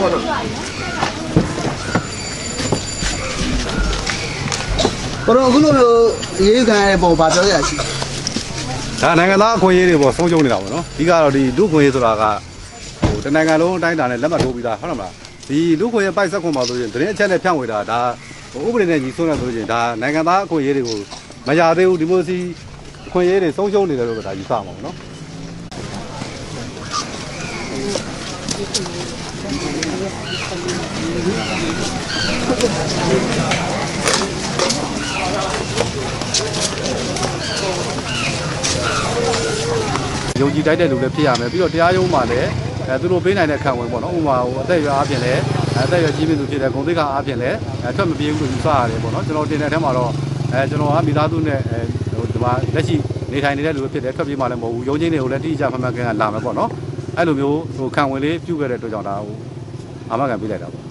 ပေါ့နော်ဘရောအခုလိုမျိုးရေးယူခံရတဲ့ပုံပါပြောရရှိဒါနိုင်ငံသားအခွင့်အရေးတွေပေါ့ဆုံးရှုံးနေတာပေါ့နော်အဓိကတော့ဒီလူ့အခွင့်အရေးဆိုတာကဟိုတနိုင်ငံလုံးအတိုင်းအတာနဲ့လက်မှတ်ထိုးပြီးသားဟုတ်လားမလားဒီလူ့အခွင့်အရေးပိုက်ဆက်ခွန်ပါဆိုရင်တရင်အချက်နဲ့ဖြန့်ဝေတာဒါဥပဒေနဲ့ညီဆွမ်းတယ်ဆိုရင်ဒါနိုင်ငံသားအခွင့်အရေးတွေကိုမရသေးဘူးဒီမိုစီအခွင့်အရေးတွေဆုံးရှုံးနေတယ်လို့ဒါယူဆမှာပေါ့နော် ယုံကြည်တိုက်တဲ့လူလည်းဖြစ်ရမယ်ပြီးတော့တရားရုံးမှာလည်းအဲသူတို့ပေးနိုင်တဲ့ခံဝင်ပေါ့နော်ဥပမာဟိုအသက်အရွယ်အားဖြင့်လည်းအဲအသက်အရွယ်ကြီးမြင့်သူဖြစ်တဲ့ဂုဏ်သိက္ခာအားဖြင့်လည်းအဲထွက်မပြေဘူးလို့ယူဆရတယ်ပေါ့နော်ကျွန်တော်တင်တဲ့အထက်မှာတော့အဲကျွန်တော်ကမိသားစုနဲ့အဲဟိုဒီမှာလက်ရှိနေထိုင်နေတဲ့လူတွေဖြစ်တယ်ထွက်ပြေးမှလည်းမဟုတ်ဘူးရုံးချင်းတွေကိုလည်းတိကျမှန်မှန်ကန်ကန်လာမယ်ပေါ့နော် အဲ့လိုမျိုးဟိုခံဝင်လေးပြုတ်ခဲ့တဲ့အတွက်ကြောင့်ဒါဟိုအာမခံပေးလိုက်တာပေါ့